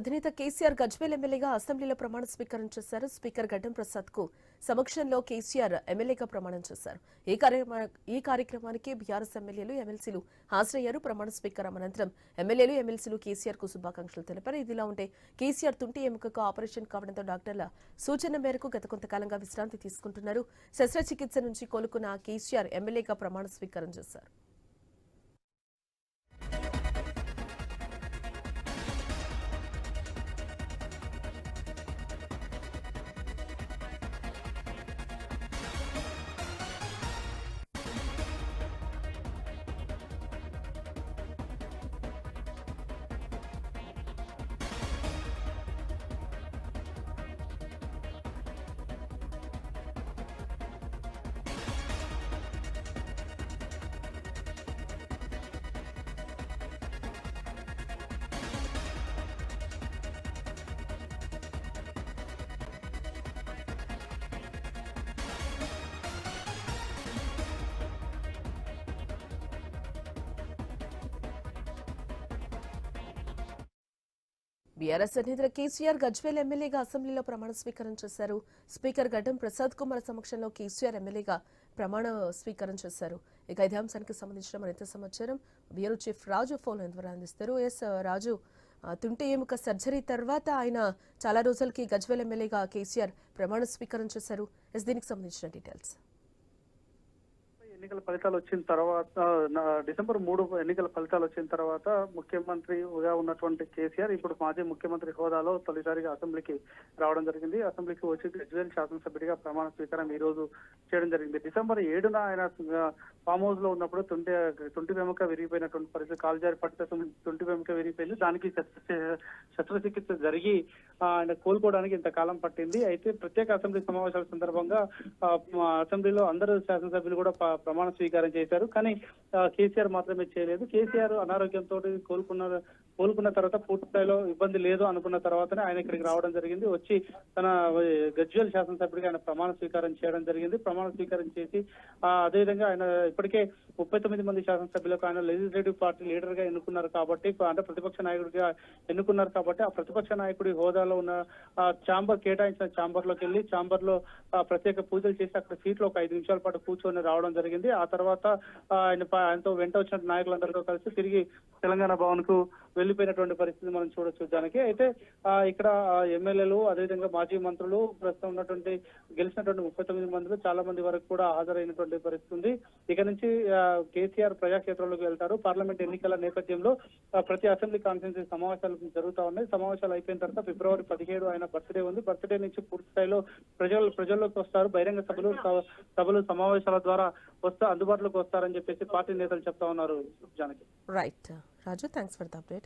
అధినేత కేసీఆర్ గజ్వేల్ ఎమ్మెల్యేగా అసెంబ్లీలో ప్రమాణ స్వీకారం చేశారు. స్పీకర్ గడ్డం ప్రసాద్కు సమక్షంలో కేసీఆర్ ఎమ్మెల్యేగా ప్రమాణం చేశారు. ఈ కార్యక్రమానికి బీఆర్ఎస్ ఎమ్మెల్యేలు ఎమ్మెల్సీలు హాజరయ్యారు. ప్రమాణ స్వీకారం అనంతరం ఎమ్మెల్యేలు ఎమ్మెల్సీలు కేసీఆర్కు శుభాకాంక్షలు తెలిపారు. ఇదిలా ఉంటే కేసీఆర్ తుంటి ఎముకకు ఆపరేషన్ కావడంతో డాక్టర్ల సూచన మేరకు గత కొంతకాలంగా విశ్రాంతి తీసుకుంటున్నారు. శస్త్రచికిత్స నుంచి కోలుకున్న కేసీఆర్ ఎమ్మెల్యేగా ప్రమాణ స్వీకారం చేశారు. బీఆర్ఎస్ అధినేత కేసీఆర్ గజ్వేల్ ఎమ్మెల్యేగా అసెంబ్లీలో ప్రమాణ స్వీకారం చేశారు. స్పీకర్ గడ్డం ప్రసాద్ కుమార్ సమక్షంలో కేసీఆర్ ఎమ్మెల్యేగా ప్రమాణ స్వీకారం చేశారు. ఇక ఇదే అంశానికి సంబంధించిన మరింత సమాచారం బ్యూరో చీఫ్ రాజు ఫోన్ ద్వారా అందిస్తారు. ఎస్ రాజు ఆ, తుంటి ఎముక సర్జరీ తర్వాత ఆయన చాలా రోజులకి గజ్వేల్ ఎమ్మెల్యేగా కేసీఆర్ ప్రమాణ స్వీకారం చేశారు. ఎస్ దీనికి సంబంధించిన డీటెయిల్స్. ఎన్నికల ఫలితాలు వచ్చిన తర్వాత డిసెంబర్ మూడు ఎన్నికల ఫలితాలు వచ్చిన తర్వాత ముఖ్యమంత్రిగా ఉన్నటువంటి కేసీఆర్ ఇప్పుడు మాజీ ముఖ్యమంత్రి హోదాలో తొలిసారిగా అసెంబ్లీకి రావడం జరిగింది. అసెంబ్లీకి వచ్చి గజ్వేల్ శాసనసభ్యుడిగా ప్రమాణ స్వీకారం ఈ రోజు చేయడం జరిగింది. డిసెంబర్ ఏడున ఆయన ఫామ్ హౌస్లో ఉన్నప్పుడు తుంటి తుంటి వెముక విరిగిపోయినటువంటి పరిస్థితి కాలుజారి పడితే తుంటి వెముక విరిగిపోయింది. దానికి శస్త్రచికిత్స జరిగి ఆయన కోలుకోవడానికి ఇంతకాలం పట్టింది. అయితే ప్రత్యేక అసెంబ్లీ సమావేశాల సందర్భంగా అసెంబ్లీలో అందరూ శాసనసభ్యులు కూడా ప్రమాణ స్వీకారం చేశారు. కానీ కేసీఆర్ మాత్రమే చేయలేదు. కేసీఆర్ అనారోగ్యంతో కోలుకున్న కోలుకున్న తర్వాత పూర్తి స్థాయిలో ఇబ్బంది లేదు అనుకున్న తర్వాతనే ఆయన ఇక్కడికి రావడం జరిగింది. వచ్చి తన గజ్వేల్ శాసనసభ్యుడిగా ఆయన ప్రమాణ స్వీకారం చేయడం జరిగింది. ప్రమాణ స్వీకారం చేసి అదేవిధంగా ఆయన ఇప్పటికే ముప్పై తొమ్మిది మంది శాసనసభ్యులకు ఆయన లెజిస్లేటివ్ పార్టీ లీడర్గా ఎన్నుకున్నారు కాబట్టి అంటే ప్రతిపక్ష నాయకుడిగా ఎన్నుకున్నారు కాబట్టి ఆ ప్రతిపక్ష నాయకుడి హోదాలో ఉన్న ఆ ఛాంబర్ కేటాయించిన ఛాంబర్లోకి వెళ్ళి ఛాంబర్లో ప్రత్యేక పూజలు చేసి అక్కడ సీట్లో ఒక ఐదు నిమిషాల పాటు కూర్చొని రావడం జరిగింది. ఆ తర్వాత ఆయన ఆయనతో వెంట వచ్చిన నాయకులందరితో కలిసి తిరిగి తెలంగాణ భవన్కు వెళ్ళిపోయినటువంటి పరిస్థితి మనం చూడొచ్చు దానికి అయితే ఇక్కడ ఎమ్మెల్యేలు అదేవిధంగా మాజీ మంత్రులు ప్రస్తుతం ఉన్నటువంటి గెలిచినటువంటి ముప్పై తొమ్మిది మంత్రులు చాలా మంది వరకు కూడా హాజరైనటువంటి పరిస్థితి ఉంది. ఇక నుంచి కేసీఆర్ ప్రజాక్షేత్రంలోకి వెళ్తారు. పార్లమెంట్ ఎన్నికల నేపథ్యంలో ప్రతి అసెంబ్లీ కాన్ఫరెన్స్ సమావేశాలు జరుగుతా ఉన్నాయి. సమావేశాలు అయిపోయిన తర్వాత ఫిబ్రవరి పదిహేడు ఆయన బర్త్డే ఉంది. బర్త్డే నుంచి పూర్తి స్థాయిలో ప్రజలు ప్రజల్లోకి వస్తారు. బహిరంగ సభలు స- సభలు సమావేశాల ద్వారా వస్తా అందుబాటులోకి వస్తారని చెప్పేసి పార్టీ నేతలు చెప్తా ఉన్నారు Janaki. Right Raju, thanks for the update.